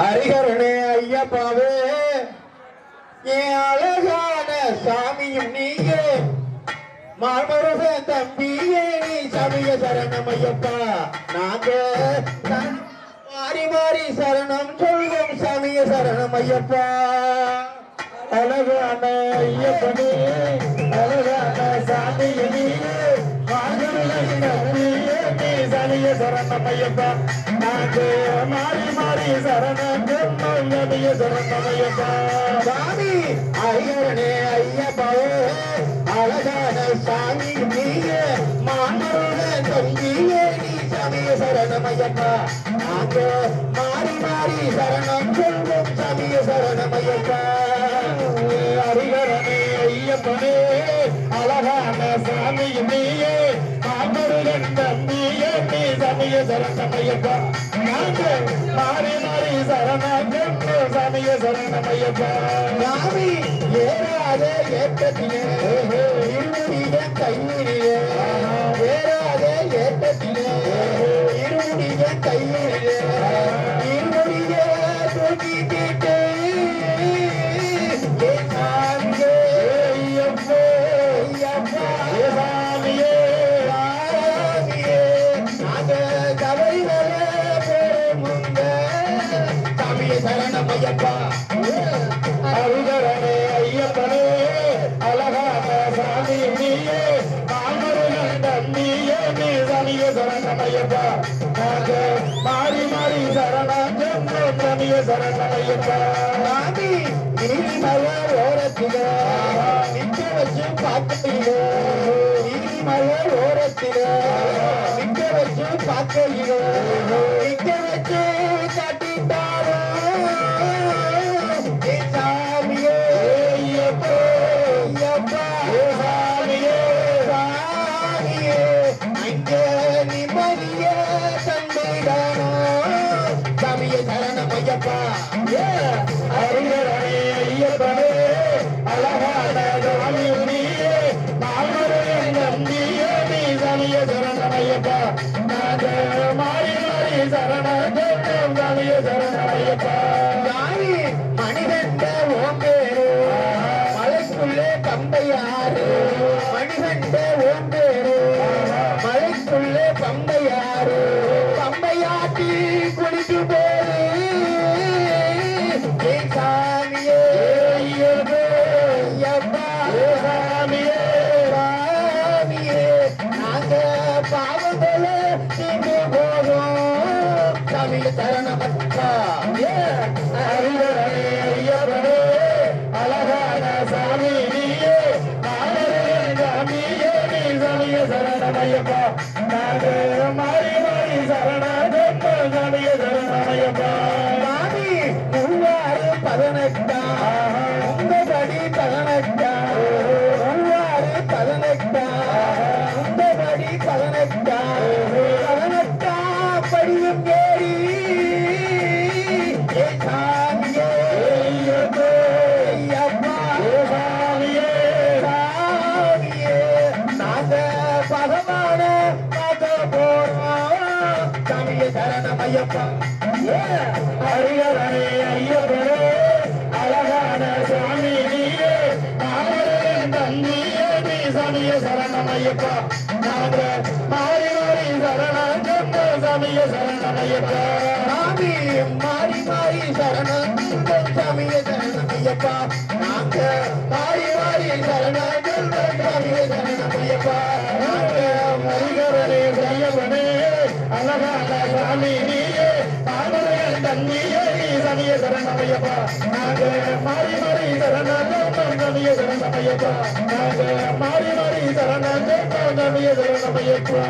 ஹரிகரனே ஐயப்பாவே என் அழகான சாமியும் நீயே. மாமரச தம்பியே நீ சமய சரணம் ஐயப்பா. நாங்க மாறி மாறி சரணம் சொல்வோம் சமய சரணம் ஐயப்பா. அழகான ஐயப்பனே அழகான சாமியே நீயே. மாமரச தம்பியே நீ சமய சரணம் ஐயப்பா. நாங்க மாறி மாறி சரணம் சொன்னோம் நபிய சாமி ஐயனே ஐயப்பாவே அழகான சாமி நீயே மாமருக தம்பியே நீ சமய சரணம் நாங்க மாறி மாறி சரணம் சொல்வோம் சமய ஐயப்பனே அழகான சாமி நீயே சமய சரணம் ஐயப்பா நாங்க மாறி மாறி சரணம் சொன்னோம் சமய சரணம் ஐயப்பா சாமி ஏறாத ஏற்றத்திலே இருமுடிய கையிலே ஏறாத ஏற்றத்திலே இருமுடிய கையிலே இருமுடிய தூக்கிக்கிட்டு என் சாமியே, ஐயப்போ, ஐயப்பா, சாமியே சாமியே, ஐயப்பா. அருகரனே ஐயப்பனே அழகான சாமி நீயே மாமருகன் தம்பியே நீ சனிய சரணம் ஐயப்பா நாங்க மாறி மாறி சரணம் சொன்னோம் சனிய சரணம் ஐயப்பா சாமி நீலிமலை ஓரத்தில நிக்க வச்சு பார்க்கையில நீலிமலை ஓரத்தில நிக்க வச்சு நிக்க வச்சு ஐயப்பா அருகரனே ஐயப்பனே அழகான நீயே மாமருகன் தம்பியே நீ சனிய சரணம் ஐயப்பா. மாறி மாறி மணிகண்ட மலைக்குள்ளே மணிகண்ட மலைக்குள்ளே பம்பையாறு. பம்பையாட்டி குளிக்கு போ நாங்க மாறி மாறி சரணமையப்பா. பார்க்க போறோம் சாமியே சரணம் ஐயப்பா அருகரனே ஐயப்பனே அழகான சாமி நீயே மாமருகன் தம்பியே நீ சனிய சரணம் ஐயப்பா நாங்க சாமி மாறி மாறி சரணம். சொல்வோம் சரணம் ஐயப்பா நாங்க மாறி மாறி சரணம். சொல்வோம் சரணம் ஐயப்பா நாங்க அருகரனே ஐயப்பனே அழகான சாமி நீயே. மாமருகன் தம்பியே நீ சனிய சரணம் ஐயப்பா நாங்க மாறி மாறி சரணம். சனிய சரணம் ஐயப்பா நாங்க மாறி மாறி சரணம். சனிய சரணம் ஐயப்பா